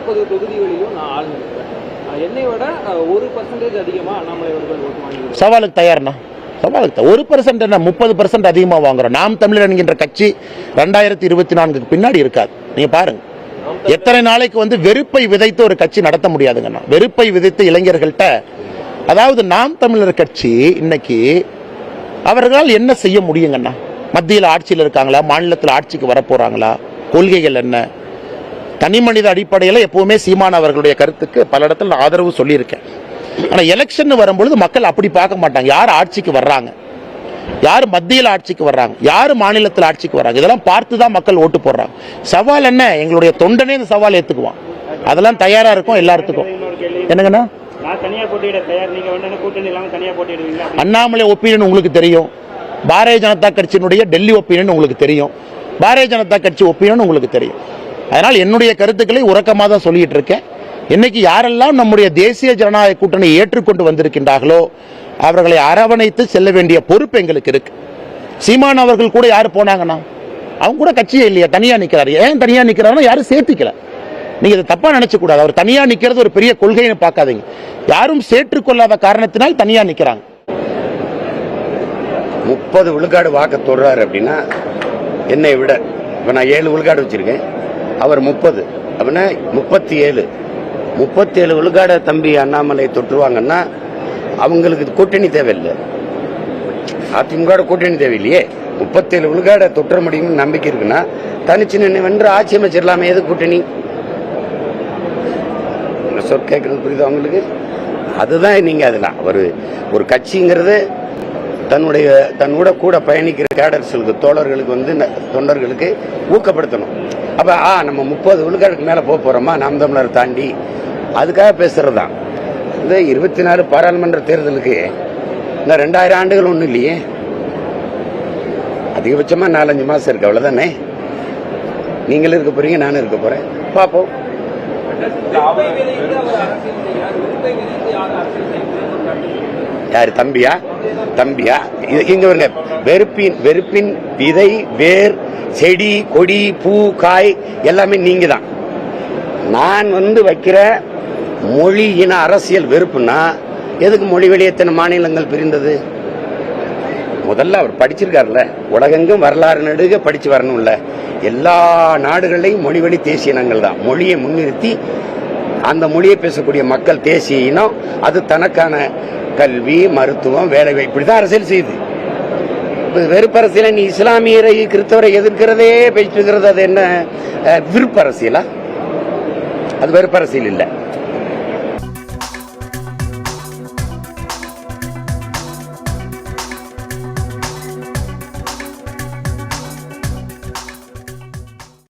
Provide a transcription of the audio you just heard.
நாற்பது தொகுதிகளிலும் நான் ஆளுநர் என்னை விட ஒரு பர்சன்டேஜ் அதிகமா அண்ணாமலை அவர்கள் ஓட்டு சவாலுக்கு தயார்ண்ணா. சவாலுக்கு. ஒரு பர்சன்ட் என்ன? முப்பது பர்சன்ட் அதிகமாக வாங்குறோம். நாம் தமிழர் என்கின்ற கட்சி ரெண்டாயிரத்தி இருபத்தி நான்குக்கு பின்னாடி இருக்காது. நீங்க பாருங்க. எத்தனை நாளைக்கு வந்து வெறுப்பை விதைத்து ஒரு கட்சி நடத்த முடியாதுங்கண்ணா. வெறுப்பை விதைத்து இளைஞர்கள்ட்ட அதாவது நாம் தமிழர் கட்சி இன்னைக்கு அவர்களால் என்ன செய்ய முடியுங்கண்ணா? மத்தியில் ஆட்சியில் இருக்காங்களா? மாநிலத்தில் ஆட்சிக்கு வரப்போறாங்களா? கொள்கைகள் என்ன? தனி மனித அடிப்படையில் எப்பவுமே சீமான் அவர்களுடைய கருத்துக்கு பல இடத்துல நான் ஆதரவு சொல்லியிருக்கேன். ஆனா எலெக்ஷன் வரும்பொழுது மக்கள் அப்படி பார்க்க மாட்டாங்க. யார் ஆட்சிக்கு வர்றாங்க? யார் மத்தியில் ஆட்சிக்கு வர்றாங்க? யார் மாநிலத்தில் ஆட்சிக்கு வர்றாங்க? இதெல்லாம் பார்த்து தான் மக்கள் ஓட்டு போடுறாங்க. சவால் என்ன? எங்களுடைய தொண்டனே இந்த சவால் ஏத்துக்குவான். அதெல்லாம் தயாரா இருக்கும் எல்லாத்துக்கும் என்னங்கண்ணா? அண்ணாமலை ஒப்பீனியன் உங்களுக்கு தெரியும். பாரதிய ஜனதா கட்சியினுடைய டெல்லி ஒப்பீனியன் உங்களுக்கு தெரியும். பாரதிய ஜனதா கட்சி ஒப்பீனியன் உங்களுக்கு தெரியும். அதனால் என்னுடைய கருத்துக்களை உறக்கமாக தான் சொல்லிட்டு இருக்கேன். இன்னைக்கு யாரெல்லாம் நம்முடைய தேசிய ஜனநாயக கூட்டணி ஏற்றுக்கொண்டு வந்திருக்கின்றார்களோ அவர்களை அரவணைத்து செல்ல வேண்டிய பொறுப்பு எங்களுக்கு இருக்கு. சீமான் அவர்கள் கூட யார் போனாங்கன்னா அவங்க கூட கட்சியே இல்லையா தனியாக நிற்கிறாரு ஏன் தனியாக நிற்கிறாருன்னா யாரும் சேர்த்துக்கல. நீங்க இதை தப்பா நினச்சக்கூடாது. கூடாது அவர் தனியா நிக்கிறது ஒரு பெரிய கொள்கைன்னு பார்க்காதீங்க. யாரும் சேற்றுக்கொள்ளாத காரணத்தினால் தனியா நிக்கிறாங்க. முப்பது விழுக்காடு வாக்க தொடுறாரு அப்படின்னா என்னை விட இப்போ நான் ஏழு விழுக்காடு வச்சிருக்கேன். அவர் முப்பது. அப்படின்னா முப்பத்தி ஏழு முப்பத்தி ஏழு விழுக்காட தம்பி அண்ணாமலை தொற்றுவாங்கன்னா அவங்களுக்கு இது கூட்டணி தேவையில்லை. அதிமுக கூட்டணி தேவையில்லையே. முப்பத்தேழு விழுக்காட தொற்ற முடியும்னு நம்பிக்கை இருக்குன்னா தனிச்சு நின்று வென்று ஆட்சி அமைச்சிடலாமே எது கூட்டணி? நான் சொல் கேட்கறது புரியுது அவங்களுக்கு அதுதான் நீங்கள் அதெல்லாம் ஒரு ஒரு கட்சிங்கிறது தன்னுடைய தன்னோட கூட பயணிக்கிற கேடர்ஸ்களுக்கு தோழர்களுக்கு வந்து தொண்டர்களுக்கு ஊக்கப்படுத்தணும். அப்போ ஆ நம்ம முப்பது விழுக்காடுக்கு மேலே போக போகிறோமா நாம் தமிழர் தாண்டி. அதுக்காக பேசுகிறது தான் இந்த இருபத்தி நாலு பாராளுமன்ற தேர்தலுக்கு இந்த ரெண்டாயிரம் ஆண்டுகள் ஒன்றும் இல்லையே? அதிகபட்சமாக நாலஞ்சு மாதம் இருக்கு அவ்வளோதானே நீங்களும் இருக்க போறீங்க நானும் இருக்க போகிறேன் பார்ப்போம் யார் தம்பியா? தம்பியா? இது- இங்க வருங்க. வெறுப்பின் வெறுப்பின் விதை வேர் செடி கொடி பூ காய் எல்லாமே நீங்க தான் நான் வந்து வைக்கிற மொழி இன அரசியல் வெறுப்புனா எதுக்கு மொழி வழியே எத்தனை மாநிலங்கள் பிரிந்தது? முதல்ல அவர் படிச்சிருக்காருல்ல. உலகெங்கும் வரலாறு நடுக படிச்சு வரணும்ல. எல்லா நாடுகளையும் மொழி வழி தேசிய இனங்கள் தான் மொழியை முன்னிறுத்தி அந்த மொழியை பேசக்கூடிய மக்கள் தேசிய இனம் அது தனக்கான கல்வி மருத்துவம் வேலை இப்படி தான் அரசியல் செய்யுது. வெறுப்பரசியல நீ இஸ்லாமியரை கிறிஸ்தவரை எதிர்க்கிறதே பேசுகிறது அது என்ன அஹ், விருப்ப அரசியலா? அது வெறுப்பரசியல் இல்லை.